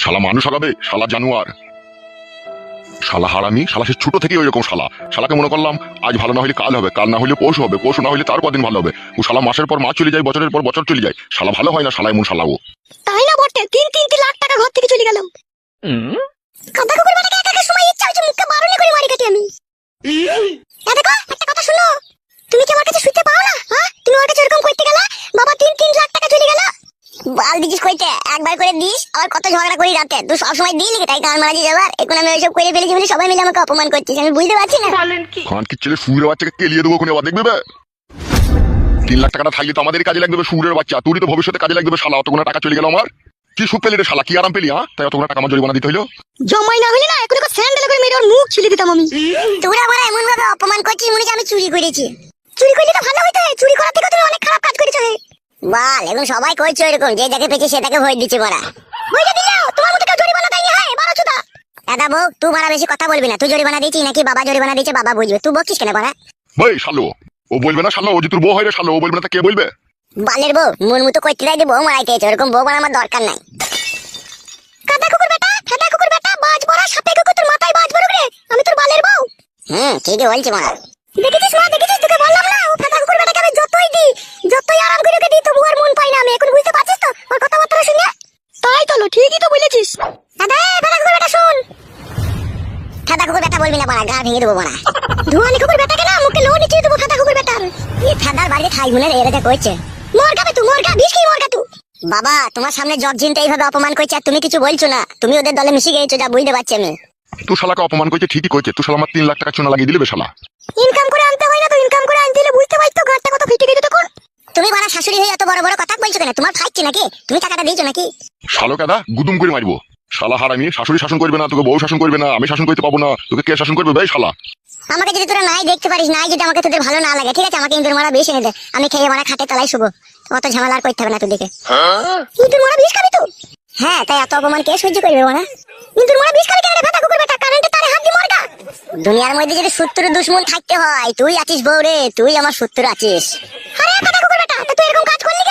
শালা মানুষ আগাবে শালা জানুয়ার। শালা হারামি শালা সে ছোট থেকে ওইরকম শালা। শালাকে মনে করলাম আজ ভালো না হলে কাল হবে কাল না হলে পৌষ হবে পৌষ না হলে তার কদিন ভালো হবে। ও শালা মাসের পর মাস চলে যায় বছরের পর বছর চলে যায়। শালা ভালো হয় না শালা এমন শালা ও। তাই না বটে? তিন তিন তিন লাখ টাকা ঘর থেকে চলে গেল কাদা কুকুর একা একা সময় ইচ্ছা হচ্ছে মুখকে বারণে করে মারি কাটি আমি এ দেখো একটা কথা শুনো তুমি কি আমার কাছে শুইতে পারো না হ্যাঁ তুমি ওর কাছে এরকম করতে গেলা বাবা তিন তিন লাখ টাকা চলে গেল বাল দিছিস কইতে? একবার করে দিস আর কত ঝগড়া করি রাতে? তুই সবসময় দিই নাকি তাই কান মারা যাবার? এখন আমি ওইসব করে ফেলেছি বলে সবাই মিলে আমাকে অপমান করছিস আমি বুঝতে পারছি না। খান কি? ছেলে সুরের বাচ্চাকে কেলিয়ে দেবো কোনে দেখবে? বে? তিন লাখ টাকাটা থাকলে তো আমাদের কাজে লাগবে সুরের বাচ্চা তুই তো ভবিষ্যতে কাজে লাগবে শালা অতগুলো টাকা চলে গেল আমার। কি সুখ পেলি রে শালা কি আরাম পেলি হ্যাঁ? তাই অতগুলো টাকা আমার জরিমানা দিতে হইল। জমাই না হলে না এখন স্যান্ডেল করে মেরে ওর মুখ ছিলে দিতাম আমি। তোরা আমার এমন ভাবে অপমান করছিস মনে হচ্ছে আমি চুরি করেছি। চুরি করলে তো ভালো হইতো চুরি করার থেকে তুমি অনেক খারাপ কাজ করেছ হে বাল এখন সবাই করছে এরকম যে যাকে পেয়েছে সে তাকে ভোট দিচ্ছে বড়া। বইটা দিলাও তোমার মতো কেউ জরিমানা দেয়নি? হ্যাঁ বারো চুদা। দাদা বউ তুই মারা বেশি কথা বলবি না। তুই জরিমানা দিচ্ছিস নাকি বাবা জরিমানা দিচ্ছে বাবা বুঝবে। তুই বকিস কেন বড়া? ভাই শালো। ও বলবে না শালো ও যে তোর বউ হয় রে শালো ও বলবে না তা কে বলবে? বালের বউ মন মতো করতে চাইতে বউ মারাইতে ওরকম বউ আমার দরকার নাই। কাদা কুকুর বেটা ফেদা কুকুর বেটা বাজ বড়া সাপে কুকুর তোর মাথায় বাজ বড় রে। আমি তোর বালের বউ। হুম ঠিকই বলছি মা দেখেছিস মা? বলেছিস দাদা এ কুকুর বেটা শুন। ফেদা কুকুর বেটা বলবি না বাড়া গা ভেঙে দেবো বাড়া ধোয়ানি কুকুর বেটাকে না মুখে লো নিচে দেবো ফেদা কুকুর বেটার। এই ফেদার বাড়িতে খাই মনে এরা যা করছে মর খাবে তুই মর খা বিষ খেয়ে মর খা তুই বাবা তোমার সামনে জগ এইভাবে অপমান করছে আর তুমি কিছু বলছো না। তুমি ওদের দলে মিশে গেছো যা বুঝতে পারছি আমি। তুই শালাকে অপমান করছে ঠিকই করছে তুই শালা আমার তিন লাখ টাকা চুনা লাগিয়ে দিলে শালা। ইনকাম করে আনতে হয় না তো ইনকাম করে আনতে দিলে বুঝতে পারছ ঘরটা কত ফিটে গেছে তখন? তুমি বাড়া শাশুড়ি হয়ে এত বড় বড় কথা কেন তোমার নাকি? তুমি টাকাটা দিয়েছ নাকি? শালো কাদা গুদুম করে মারবো। শালা হারামি শাশুড়ি শাসন করবে না তোকে বউ শাসন করবে না আমি শাসন করতে পাবো না তোকে কে শাসন করবে ভাই শালা? আমাকে যদি তোরা নাই দেখতে পারিস নাই যদি আমাকে তোদের ভালো না লাগে ঠিক আছে? আমাকে ইন্দুর মারা বিষ এনে দে। আমি খেয়ে মারা খাটে তলায় শুভ অত ঝামেলা আর করতে হবে না তোদেরকে। ইন্দুর মারা খাবি তো হ্যাঁ তাই এত অপমান কে সহ্য করবে মারা ইন্দুর মারা বিষ খাবি কেন রে ভেতা কুকুর বেটা? কারেন্টে তারে হাত দিয়ে মরগা। দুনিয়ার মধ্যে যদি শত্রু দুশ্মন থাকতে হয় তুই আছিস বউ রে তুই আমার শত্রু আছিস। আরে ভেতা কুকুর বেটা তুই এরকম কাজ করলি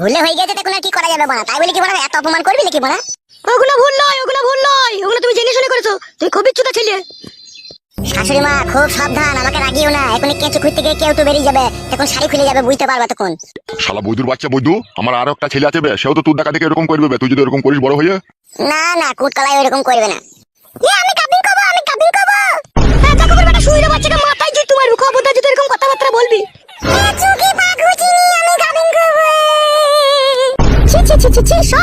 ভুলে হয়ে গেছে তখন আর কি করা যাবে বানা তাই বলে কি বানা এত অপমান করবি নাকি বানা ওগুলো ভুল নয় ওগুলো ভুল নয়। ওগুলো তুমি জেনে শুনে করেছ। তুই খুব ইচ্ছুতা ছেলে। শাশুড়ি মা খুব সাবধান আমাকে রাগিও না। এখন কেঁচু খুঁজতে গিয়ে কেউ তো বেরিয়ে যাবে। তখন শাড়ি খুলে যাবে বুঝতে পারবা তখন। শালা বৈদুর বাচ্চা বৈদু আমার আরও একটা ছেলে আছে বে সেও তো তোর দেখা দেখে এরকম করবে তুই যদি এরকম করিস বড় হয়ে। না না কুটকালাই এরকম করবে না। এ আমি কাবিন 介绍。